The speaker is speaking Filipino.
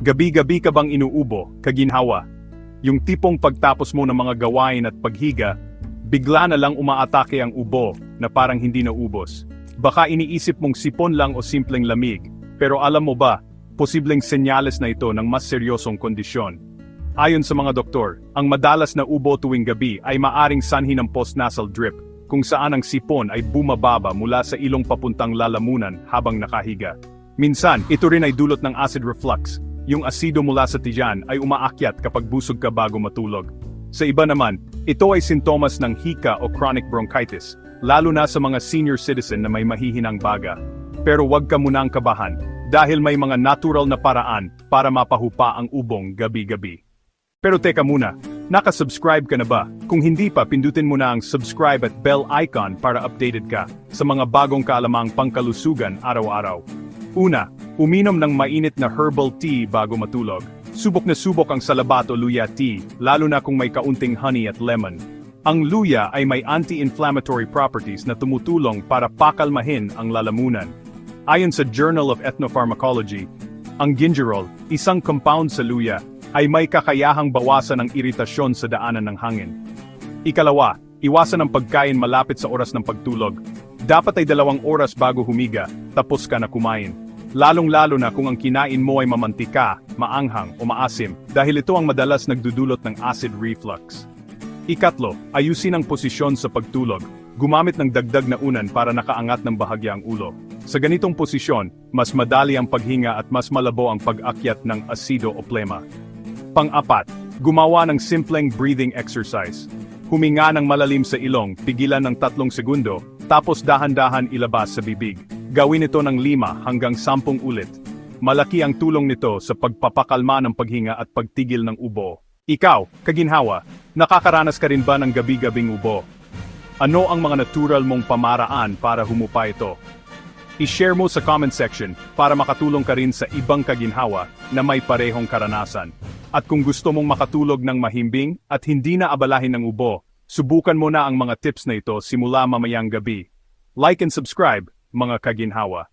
Gabi-gabi ka bang inuubo, kaginhawa? Yung tipong pagtapos mo ng mga gawain at paghiga, bigla na lang umaatake ang ubo na parang hindi naubos. Baka iniisip mong sipon lang o simpleng lamig, pero alam mo ba, posibleng senyales na ito ng mas seryosong kondisyon. Ayon sa mga doktor, ang madalas na ubo tuwing gabi ay maaring sanhi ng postnasal drip, kung saan ang sipon ay bumababa mula sa ilong papuntang lalamunan habang nakahiga. Minsan, ito rin ay dulot ng acid reflux, yung asido mula sa tiyan ay umaakyat kapag busog ka bago matulog. Sa iba naman, ito ay sintomas ng hika o chronic bronchitis, lalo na sa mga senior citizen na may mahihinang baga. Pero huwag ka munang kabahan, dahil may mga natural na paraan para mapahupa ang ubong gabi-gabi. Pero teka muna, nakasubscribe ka na ba? Kung hindi pa, pindutin mo na ang subscribe at bell icon para updated ka sa mga bagong kaalamang pangkalusugan araw-araw. Una, uminom ng mainit na herbal tea bago matulog. Subok na subok ang salabat o luya tea, lalo na kung may kaunting honey at lemon. Ang luya ay may anti-inflammatory properties na tumutulong para pakalmahin ang lalamunan. Ayon sa Journal of Ethnopharmacology, ang gingerol, isang compound sa luya, ay may kakayahang bawasan ang iritasyon sa daanan ng hangin. Ikalawa, iwasan ang pagkain malapit sa oras ng pagtulog. Dapat ay dalawang oras bago humiga, tapos ka na kumain. Lalong-lalo na kung ang kinain mo ay mamantika, maanghang o maasim, dahil ito ang madalas nagdudulot ng acid reflux. Ikatlo, ayusin ang posisyon sa pagtulog. Gumamit ng dagdag na unan para nakaangat ng bahagya ang ulo. Sa ganitong posisyon, mas madali ang paghinga at mas malabo ang pag-akyat ng asido o plema. Pang-apat, gumawa ng simpleng breathing exercise. Huminga ng malalim sa ilong, pigilan ng tatlong segundo, tapos dahan-dahan ilabas sa bibig. Gawin ito ng lima hanggang sampung ulit. Malaki ang tulong nito sa pagpapakalma ng paghinga at pagtigil ng ubo. Ikaw, kaginhawa, nakakaranas ka rin ba ng gabi-gabing ubo? Ano ang mga natural mong pamaraan para humupa ito? I-share mo sa comment section para makatulong ka rin sa ibang kaginhawa na may parehong karanasan. At kung gusto mong makatulog ng mahimbing at hindi na abalahin ng ubo, subukan mo na ang mga tips na ito simula mamayang gabi. Like and subscribe, mga kaginhawa.